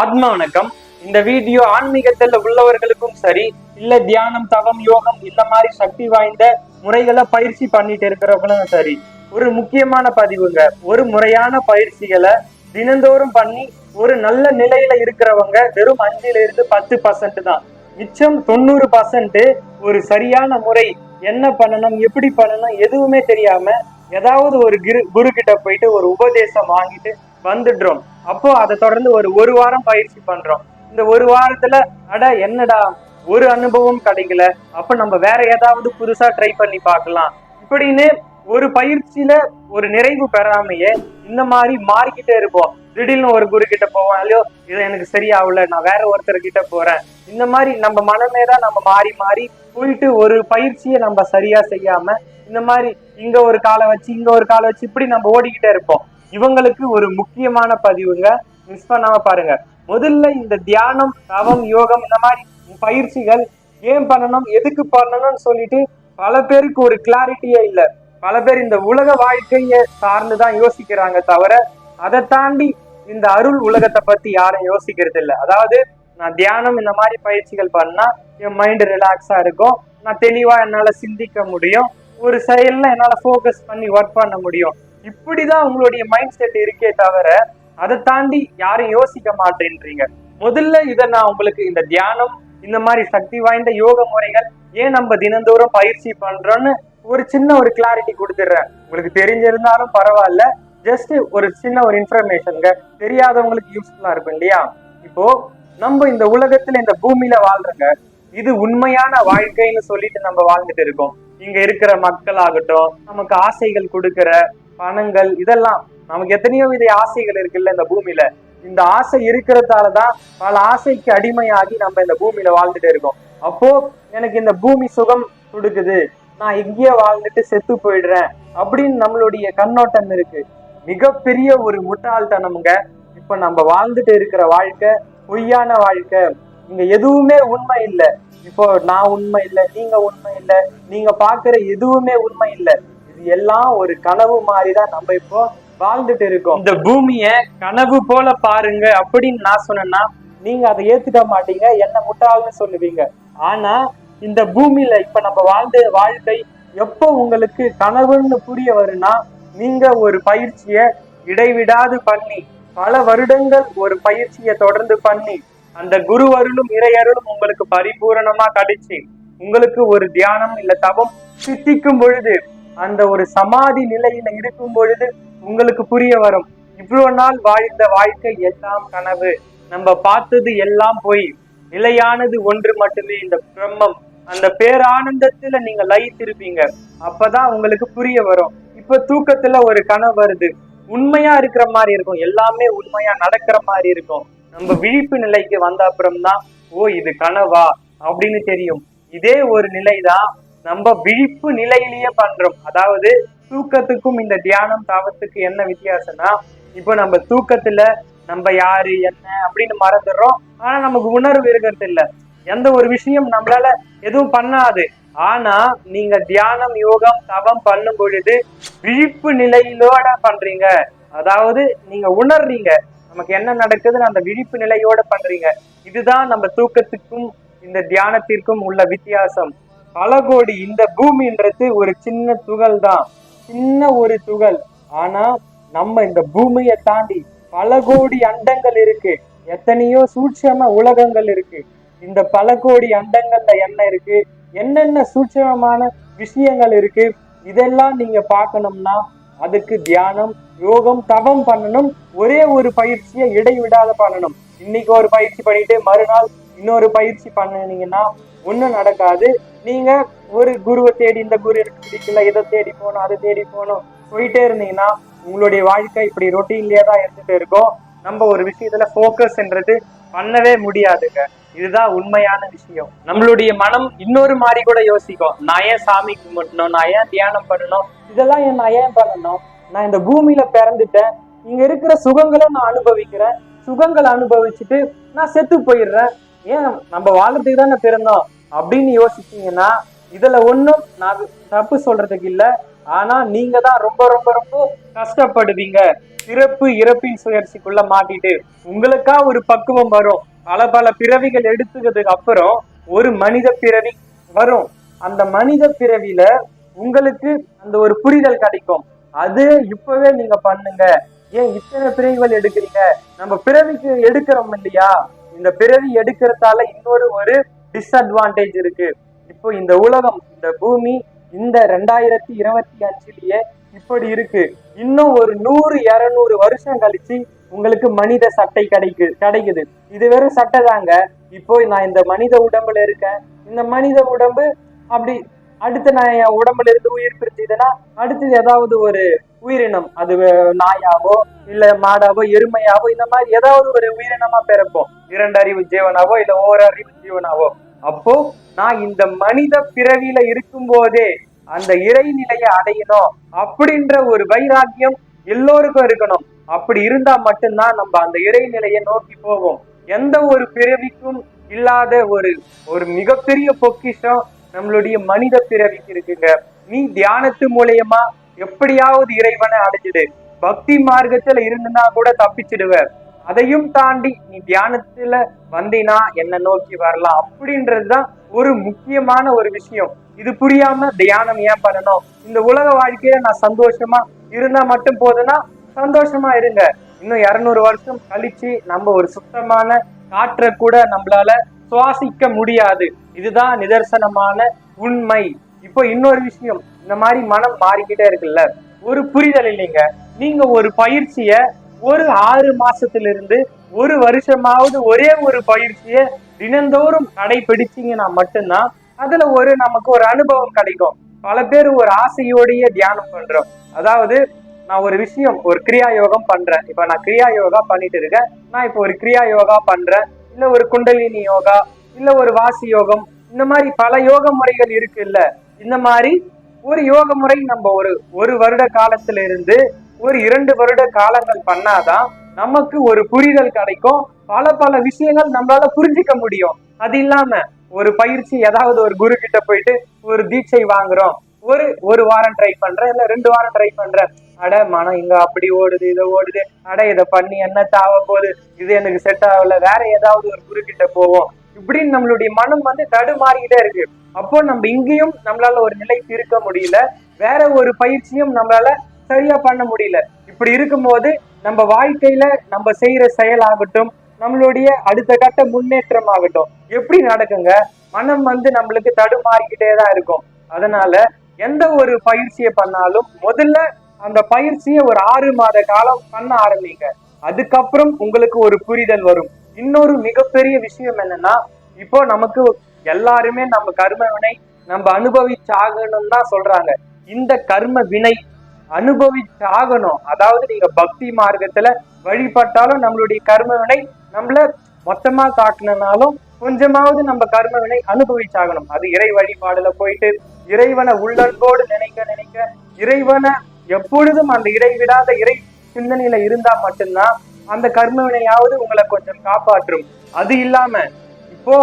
ஆத்ம வணக்கம். இந்த வீடியோ ஆன்மீகத்தில் உள்ளவர்களுக்கும் சரி இல்ல தியானம் தவம் யோகம் இந்த மாதிரி சக்தி வாய்ந்த முறைகளை பயிற்சி பண்ணிட்டு இருக்கிறவங்களும் சரி ஒரு முக்கியமான பதிவுங்க. ஒரு முறையான பயிற்சிகளை தினந்தோறும் பண்ணி ஒரு நல்ல நிலையில இருக்கிறவங்க வெறும் அஞ்சுல இருந்து பத்து பர்சன்ட் தான். மிச்சம் தொண்ணூறு பர்சன்ட் ஒரு சரியான முறை என்ன பண்ணணும் எப்படி பண்ணணும் எதுவுமே தெரியாம ஏதாவது ஒரு குரு குரு கிட்ட போயிட்டு ஒரு உபதேசம் வாங்கிட்டு வந்துடுறோம். அப்போ அதை தொடர்ந்து ஒரு ஒரு வாரம் பயிற்சி பண்றோம். இந்த ஒரு வாரத்துல அட என்னடா ஒரு அனுபவம் கிடைக்கல. அப்ப நம்ம வேற ஏதாவது புதுசா ட்ரை பண்ணி பார்க்கலாம். இப்படின்னு ஒரு பயிற்சியில ஒரு நிறைவு பெறாமையே இந்த மாதிரி மாறிக்கிட்டே இருப்போம். திடீர்னு ஒரு குரு கிட்ட போவோம் இல்லையோ இது எனக்கு சரியாகல நான் வேற ஒருத்தர் கிட்ட போறேன். இந்த மாதிரி நம்ம மனமே தான் நம்ம மாறி மாறி போயிட்டு ஒரு பயிற்சியை நம்ம சரியா செய்யாம இந்த மாதிரி இங்க ஒரு காலை வச்சு இங்க ஒரு காலை வச்சு இப்படி நம்ம ஓடிக்கிட்டே இருப்போம். இவங்களுக்கு ஒரு முக்கியமான பதிவுங்க. மிஸ் பண்ணாம பாருங்க. முதல்ல இந்த தியானம் தவம் யோகம் இந்த மாதிரி பயிற்சிகள் ஏன் பண்ணணும் எதுக்கு பண்ணணும்னு சொல்லிட்டு பல பேருக்கு ஒரு கிளாரிட்டியே இல்லை. பல பேர் இந்த உலக வாழ்க்கையை சார்ந்துதான் யோசிக்கிறாங்க தவிர அதை தாண்டி இந்த அருள் உலகத்தை பத்தி யாரும் யோசிக்கிறது இல்லை. அதாவது நான் தியானம் இந்த மாதிரி பயிற்சிகள் பண்ணா என் மைண்ட் ரிலாக்ஸா இருக்கும். நான் தெளிவா என்னால சிந்திக்க முடியும். ஒரு செயல்ல என்னால ஃபோக்கஸ் பண்ணி ஒர்க் பண்ண முடியும். இப்படிதான் உங்களுடைய மைண்ட் செட் இருக்கே தவிர அதை தாண்டி யாரும் யோசிக்க மாட்டேன்றீங்க. முதல்ல இதை நான் உங்களுக்கு இந்த தியானம் இந்த மாதிரி சக்தி வாய்ந்த யோக முறைகள் ஏன் நம்ம தினந்தோறும் பயிற்சி பண்றோம்னு ஒரு சின்ன ஒரு கிளாரிட்டி கொடுத்துடுறேன். உங்களுக்கு தெரிஞ்சிருந்தாலும் பரவாயில்ல. ஜஸ்ட் ஒரு சின்ன ஒரு இன்ஃபர்மேஷனுங்க தெரியாதவங்களுக்கு யூஸ்ஃபுல்லா இருக்கும் இல்லையா? இப்போ நம்ம இந்த உலகத்துல இந்த பூமியில வாழ்றங்க. இது உண்மையான வாழ்க்கைன்னு சொல்லிட்டு நம்ம வாழ்ந்துட்டு இருக்கோம். இங்க இருக்கிற மக்கள் ஆகட்டும் நமக்கு ஆசைகள் கொடுக்கிற பணங்கள் இதெல்லாம் நமக்கு எத்தனையோ வித ஆசைகள் இருக்குல்ல இந்த பூமியில. இந்த ஆசை இருக்கிறதால தான் பல ஆசைக்கு அடிமையாகி நம்ம இந்த பூமியில வாழ்ந்துட்டு இருக்கோம். அப்போ எனக்கு இந்த பூமி சுகம் கொடுக்குது. நான் இங்கேயே வாழ்ந்துட்டு செத்து போயிடுறேன் அப்படின்னு நம்மளுடைய கண்ணோட்டம் இருக்கு. மிகப்பெரிய ஒரு முட்டாள்தனமுங்க. இப்ப நம்ம வாழ்ந்துட்டு இருக்கிற வாழ்க்கை பொய்யான வாழ்க்கை. இங்க எதுவுமே உண்மை இல்லை. இப்போ நான் உண்மை இல்லை நீங்க உண்மை இல்லை நீங்க பாக்குற எதுவுமே உண்மை இல்லை. இது எல்லாம் ஒரு கனவு மாதிரிதான் நம்ம இப்போ வாழ்ந்துட்டு இருக்கோம். இந்த பூமிய கனவு போல பாருங்க அப்படின்னு நான் சொன்னேன்னா நீங்க அதை ஏத்துக்க மாட்டீங்க என்ன முட்டாள்னு சொல்லுவீங்க. ஆனா இந்த பூமியில இப்ப நம்ம வாழ்ந்த வாழ்க்கை எப்போ உங்களுக்கு கனவுன்னு புரிய வரும்னா நீங்க ஒரு பயிற்சியை இடைவிடாது பண்ணி பல வருடங்கள் ஒரு பயிற்சியை தொடர்ந்து பண்ணி அந்த குருவருளும் இறையருளும் உங்களுக்கு பரிபூரணமா கிடைச்சு உங்களுக்கு ஒரு தியானம் இல்ல தவம் சித்திக்கும் பொழுது அந்த ஒரு சமாதி நிலையில இருக்கும் பொழுது உங்களுக்கு புரிய வரும். இவ்வளவு நாள் வாழ்ந்த வாழ்க்கை எல்லாம் கனவு. நம்ம பார்த்தது எல்லாம் போய். நிலையானது ஒன்று மட்டுமே இந்த பிரம்மம். அந்த பேரானந்தத்துல நீங்க லயித்திருப்பீங்க. அப்பதான் உங்களுக்கு புரிய வரும். இப்ப தூக்கத்துல ஒரு கனவு வருது. உண்மையா இருக்கிற மாதிரி இருக்கும். எல்லாமே உண்மையா நடக்கிற மாதிரி இருக்கும். நம்ம விழிப்பு நிலைக்கு வந்த அப்புறம்தான் ஓ இது கனவா? அப்படின்னு தெரியும். இதே ஒரு நிலைதான் நம்ம விழிப்பு நிலையிலேயே பண்றோம். அதாவது தூக்கத்துக்கும் இந்த தியானம் தாபத்துக்கு என்ன வித்தியாசம்னா இப்போ நம்ம தூக்கத்துல நம்ம யாரு என்ன அப்படின்னு மறந்துடுறோம். ஆனா நமக்கு உணர்வு இருக்கிறது இல்ல. எந்த ஒரு விஷயம் நம்மளால எதுவும் பண்ணாது. ஆனா நீங்க தியானம் யோகம் தவம் பண்ணும் பொழுது விழிப்பு நிலையிலோட பண்றீங்க. அதாவது நீங்க உணர்றீங்க. நமக்கு என்ன நடக்குதுன்னு அந்த விழிப்பு நிலையோட பண்றீங்க. இதுதான் நம்ம தூக்கத்துக்கும் இந்த தியானத்திற்கும் உள்ள வித்தியாசம். பல கோடி இந்த பூமின்றது ஒரு சின்ன துகள் தான் சின்ன ஒரு துகள். ஆனா நம்ம இந்த பூமியை தாண்டி பல கோடி அண்டங்கள் இருக்கு. எத்தனையோ சூட்சம உலகங்கள் இருக்கு. இந்த பல கோடி அண்டங்கள்ல என்ன இருக்கு? என்னென்ன சூட்சமமான விஷயங்கள் இருக்கு? இதெல்லாம் நீங்க பார்க்கணும்னா அதுக்கு தியானம் யோகம் தவம் பண்ணணும். ஒரே ஒரு பயிற்சியை இடைவிடாத பண்ணணும். இன்னைக்கு ஒரு பயிற்சி பண்ணிட்டு மறுநாள் இன்னொரு பயிற்சி பண்ணுனீங்கன்னா ஒன்றும் நடக்காது. நீங்க ஒரு குருவை தேடி இந்த குரு எனக்கு பிடிக்கல இதை தேடி போகணும் அதை தேடி போகணும் போயிட்டே இருந்தீங்கன்னா உங்களுடைய வாழ்க்கை இப்படி ரொட்டீன்லயே தான் இருந்துட்டு இருக்கும். நம்ம ஒரு விஷயத்துல ஃபோக்கஸ்ன்றது பண்ணவே முடியாதுங்க. இதுதான் உண்மையான விஷயம். நம்மளுடைய மனம் இன்னொரு மாதிரி கூட யோசிக்கும். நான் ஏன் சாமி கும்பிடணும்? நான் ஏன் தியானம் பண்ணணும்? இதெல்லாம் ஏன் நான் ஏன் பண்ணணும்? நான் இந்த பூமியில பிறந்துட்டேன். இங்க இருக்கிற சுகங்களை நான் அனுபவிக்கிறேன். சுகங்களை அனுபவிச்சுட்டு நான் செத்து போயிடுறேன். ஏன் நம்ம வாழ்றதுக்கு தானே பிறந்தோம்? அப்படின்னு யோசிச்சீங்கன்னா இதுல ஒன்றும் நான் தப்பு சொல்றதுக்கு இல்ல. ஆனா நீங்க தான் ரொம்ப ரொம்ப ரொம்ப கஷ்டப்படுவீங்க. பிறப்பு இறப்பின் சுழற்சிக்குள்ள மாட்டிட்டு உங்களுக்கா ஒரு பக்குவம் வரும். பல பல பிறவிகள் எடுத்துக்கிறதுக்கு அப்புறம் ஒரு மனித பிறவி வரும். அந்த மனித பிறவியில உங்களுக்கு அந்த ஒரு புரிதல் கிடைக்கும். அது இப்பவே நீங்க பண்ணுங்க. ஏன் இத்தனை பிறவிகள் எடுக்கிறீங்க? நம்ம பிறவிக்கு எடுக்கிறோம் இல்லையா? இந்த பிறவி எடுக்கிறதால இன்னொரு ஒரு டிஸ்அட்வான்டேஜ் இருக்கு. இப்போ இந்த உலகம் இந்த பூமி இந்த ரெண்டாயிரத்தி இருபத்தி அஞ்சுலயே இப்படி இருக்கு. இன்னும் ஒரு நூறு இரநூறு வருஷம் கழிச்சு உங்களுக்கு மனித சட்டை கிடைக்கு கிடைக்குது. இது வெறும் சட்டை தாங்க. இப்போ நான் இந்த மனித உடம்புல இருக்கேன். இந்த மனித உடம்பு அப்படி அடுத்து நான் என் உடம்புல இருந்து உயிர் பிரிச்சுதுன்னா அடுத்து ஏதாவது ஒரு உயிரினம். அது நாயாவோ இல்ல மாடாவோ எருமையாவோ இந்த மாதிரி ஏதாவது ஒரு உயிரினமா பிறப்போம். இரண்டு அறிவு ஜீவனாவோ இல்ல ஓரறிவு அறிவு ஜீவனாவோ. அப்போ நான் இந்த மனித பிறவியில இருக்கும் போதே அந்த இறைநிலையை அடையணும் அப்படின்ற ஒரு வைராக்கியம் எல்லோருக்கும் இருக்கணும். அப்படி இருந்தா மட்டும்தான் நம்ம அந்த இறைநிலையை நோக்கி போவோம். எந்த ஒரு பிறவிக்கும் இல்லாத ஒரு ஒரு மிகப்பெரிய பொக்கிஷம் நம்மளுடைய மனித பிறவிக்கு இருக்குங்க. நீ தியானத்து மூலியமா எப்படியாவது இறைவனை அடைஞ்சிடு. பக்தி மார்க்கத்துல இருந்துனா கூட தப்பிச்சிடுவேன் அதையும் தாண்டி நீ தியானத்துல வந்தினா என்ன நோக்கி வரலாம் அப்படின்றதுதான் ஒரு முக்கியமான ஒரு விஷயம். இது புரியாம தியானம் ஏன் பண்ணணும்? இந்த உலக வாழ்க்கையில நான் சந்தோஷமா இருந்தா மட்டும் போதுன்னா சந்தோஷமா இருங்க. இன்னும் இருநூறு வருஷம் கழிச்சு நம்ம ஒரு சுத்தமான காற்றை கூட நம்மளால சுவாசிக்க முடியாது. இதுதான் நிதர்சனமான உண்மை. இப்போ இன்னொரு விஷயம் இந்த மாதிரி மனம் மாறிக்கிட்டே இருக்குல்ல. ஒரு புரிதல் இல்லைங்க. நீங்க ஒரு பயிற்சிய ஒரு ஆறு மாசத்திலிருந்து ஒரு வருஷமாவது ஒரே ஒரு பயிற்சியை தினந்தோறும் கடைபிடிச்சிங்கன்னா மட்டும்தான் அதுல ஒரு நமக்கு ஒரு அனுபவம் கிடைக்கும். பல பேர் ஒரு ஆசையோடைய தியானம் பண்றோம். அதாவது நான் ஒரு விஷயம் ஒரு கிரியா யோகம் பண்றேன். இப்ப நான் கிரியா யோகா பண்ணிட்டு இருக்கேன். நான் இப்போ ஒரு கிரியா யோகா பண்றேன். இல்ல ஒரு குண்டலினி யோகா இல்ல ஒரு வாசி யோகம் இந்த மாதிரி பல யோக முறைகள் இருக்கு இல்ல இந்த மாதிரி ஒரு யோக முறை நம்ம ஒரு ஒரு வருட காலத்துல இருந்து ஒரு இரண்டு வருட காலங்கள் பண்ணாதான் நமக்கு ஒரு புரிதல் கிடைக்கும். பல பல விஷயங்கள் நம்மளால புரிஞ்சுக்க முடியும். அது இல்லாம ஒரு பயிற்சி ஏதாவது ஒரு குரு கிட்ட போயிட்டு ஒரு தீட்சை வாங்குறோம். ஒரு ஒரு வாரம் ட்ரை பண்றேன் இல்ல ரெண்டு வாரம் ட்ரை பண்றேன். அட மனம் இங்க அப்படி ஓடுது இதை ஓடுது. அட இதை பண்ணி என்ன தாவ போகுது? இது எனக்கு செட் ஆகல. வேற ஏதாவது ஒரு குரு கிட்ட போவோம். இப்படின்னு நம்மளுடைய மனம் வந்து தடுமாறிக்கிட்டே இருக்கு. அப்போ நம்ம இங்கேயும் நம்மளால ஒரு நிலைக்கு இருக்க முடியல. வேற ஒரு பயிற்சியும் நம்மளால சரியா பண்ண முடியல. இப்படி இருக்கும்போது நம்ம வாழ்க்கையில நம்ம செய்யற செயல் ஆகட்டும் நம்மளுடைய அடுத்த கட்ட முன்னேற்றம் ஆகட்டும் எப்படி நடக்குங்க? மனம் வந்து நம்மளுக்கு தடுமாறிக்கிட்டே தான் இருக்கும். அதனால எந்த ஒரு பயிற்சியை பண்ணாலும் முதல்ல அந்த பயிற்சியை ஒரு ஆறு மாத காலம் பண்ண ஆரம்பிங்க. அதுக்கப்புறம் உங்களுக்கு ஒரு புரிதல் வரும். இன்னொரு மிகப்பெரிய விஷயம் என்னன்னா இப்போ நமக்கு எல்லாருமே நம்ம கர்ம வினை நம்ம அனுபவிச்சாகணும் தான் சொல்றாங்க. இந்த கர்ம வினை அனுபவிச்சாகணும். அதாவது நீங்க பக்தி மார்க்கத்துல வழிபட்டாலும் நம்மளுடைய கர்ம வினை நம்மள மொத்தமா காட்டணும்னாலும் கொஞ்சமாவது நம்ம கர்ம வினை அனுபவிச்சாகணும். அது இறை வழிபாடுல போயிட்டு இறைவனை உள்ளன்போடு நினைக்க நினைக்க இறைவனை எப்பொழுதும் அந்த இறைவிடாத இறை சிந்தனையில இருந்தா மட்டும்தான் அந்த கர்ம வினையாவது உங்களை கொஞ்சம் காப்பாற்றும். அது இல்லாம இப்போ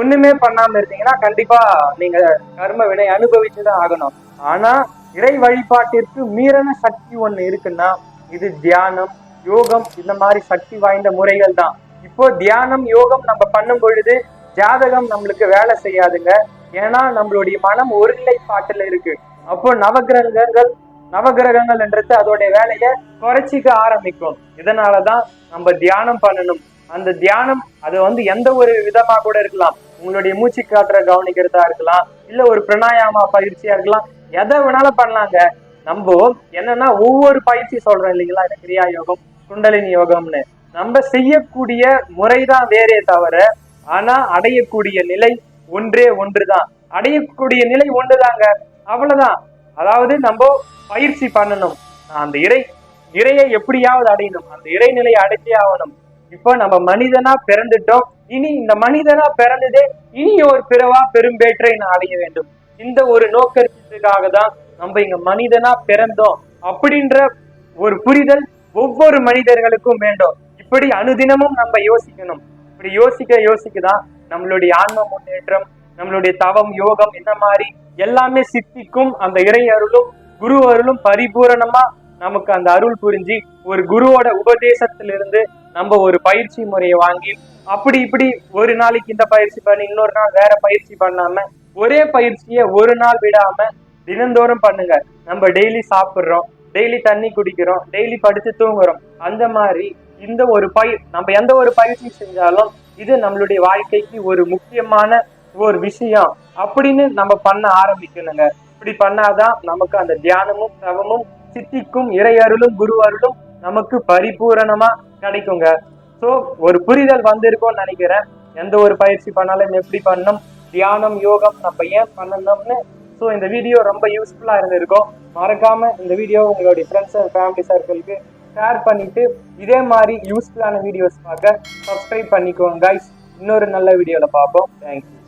ஒண்ணுமே பண்ணாம இருந்தீங்கன்னா கண்டிப்பா நீங்க கர்ம வினை அனுபவிச்சுதான் ஆகணும். ஆனா இறை வழிபாட்டிற்கு மீறன சக்தி ஒண்ணு இருக்குன்னா இது தியானம் யோகம் இந்த மாதிரி சக்தி வாய்ந்த முறைகள் தான். இப்போ தியானம் யோகம் நம்ம பண்ணும் பொழுது ஜாதகம் நம்மளுக்கு வேலை செய்யாதுங்க. ஏன்னா நம்மளுடைய மனம் ஒருநிலைப்பாட்டுல இருக்கு. அப்போ நவகிரகங்கள் என்றது அதோடைய வேலையை குறைச்சிக்க ஆரம்பிக்கும். இதனாலதான் நம்ம தியானம் பண்ணணும். அந்த தியானம் அது வந்து எந்த ஒரு விதமா கூட இருக்கலாம். உங்களுடைய மூச்சு காற்ற கவனிக்கிறதா இருக்கலாம் இல்ல ஒரு பிரணாயாமா பயிற்சியா இருக்கலாம் எதை வேணாலும் பண்ணலாங்க. நம்ம என்னன்னா ஒவ்வொரு பயிற்சி சொல்றோம் இல்லைங்களா? இந்த கிரியா யோகம் குண்டலினி யோகம்னு. நம்ம செய்யக்கூடிய முறைதான் வேறே தவிர ஆனா அடையக்கூடிய நிலை ஒன்றே ஒன்றுதான். அடையக்கூடிய நிலை ஒன்றுதாங்க. அவ்வளவுதான். அதாவது நம்ம பயிற்சி பண்ணணும். அந்த இறை இறையை எப்படியாவது அடையணும். அந்த இறைநிலையை அடைச்சே ஆகணும். இப்போ நம்ம மனிதனா பிறந்துட்டோம். இனி இந்த மனிதனா பிறந்ததே இனி ஒரு பிறவா பெரும்பேற்றை நான் அடைய வேண்டும். இந்த ஒரு நோக்கத்துக்காக தான் நம்ம இங்க மனிதனா பிறந்தோம் அப்படின்ற ஒரு புரிதல் ஒவ்வொரு மனிதர்களுக்கும் வேண்டும். இப்படி அனுதினமும் நம்ம யோசிக்கணும். இப்படி யோசிக்க யோசிக்க தான் நம்மளுடைய ஆன்ம முன்னேற்றம் நம்மளுடைய தவம் யோகம் இந்த மாதிரி எல்லாமே சித்திக்கும் அந்த இறை அருளும் குரு அருளும் பரிபூரணமா நமக்கு அந்த அருள் புரிஞ்சு ஒரு குருவோட உபதேசத்திலிருந்து நம்ம ஒரு பயிற்சி முறையை வாங்கி அப்படி இப்படி ஒரு நாளைக்கு இந்த பயிற்சி பண்ணி இன்னொரு நாள் வேற பயிற்சி பண்ணாம ஒரே பயிற்சியை ஒரு நாள் விடாம தினந்தோறும் பண்ணுங்க. நம்ம டெய்லி சாப்பிட்றோம் டெய்லி தண்ணி குடிக்கிறோம் டெய்லி படுத்து தூங்குறோம். அந்த மாதிரி இந்த ஒரு பயிர் நம்ம எந்த ஒரு பயிற்சி செஞ்சாலும் இது நம்மளுடைய வாழ்க்கைக்கு ஒரு முக்கியமான ஒரு விஷயம். அப்படின்னு நம்ம பண்ண ஆரம்பிக்கணுங்க. இப்படி பண்ணாதான் நமக்கு அந்த தியானமும் தவமும் சித்திக்கும் இறையருளும் குரு அருளும் நமக்கு பரிபூரணமா கிடைக்குங்க. ஸோ ஒரு புரிதல் வந்திருக்கோம்னு நினைக்கிறேன். எந்த ஒரு பயிற்சி பண்ணாலும் எப்படி பண்ணணும்? தியானம் யோகம் நம்ம ஏன் பண்ணணும்னு? ஸோ இந்த வீடியோ ரொம்ப யூஸ்ஃபுல்லாக இருந்திருக்கும். மறக்காம இந்த வீடியோ உங்களுடைய ஃப்ரெண்ட்ஸ் அண்ட் ஃபேமிலி சர்க்கிளுக்கு ஷேர் பண்ணிட்டு இதே மாதிரி யூஸ்ஃபுல்லான வீடியோஸ் பார்க்க சப்ஸ்கிரைப் பண்ணிக்கோங்க கைஸ் இன்னொரு நல்ல வீடியோவில் பார்ப்போம். தேங்க்யூ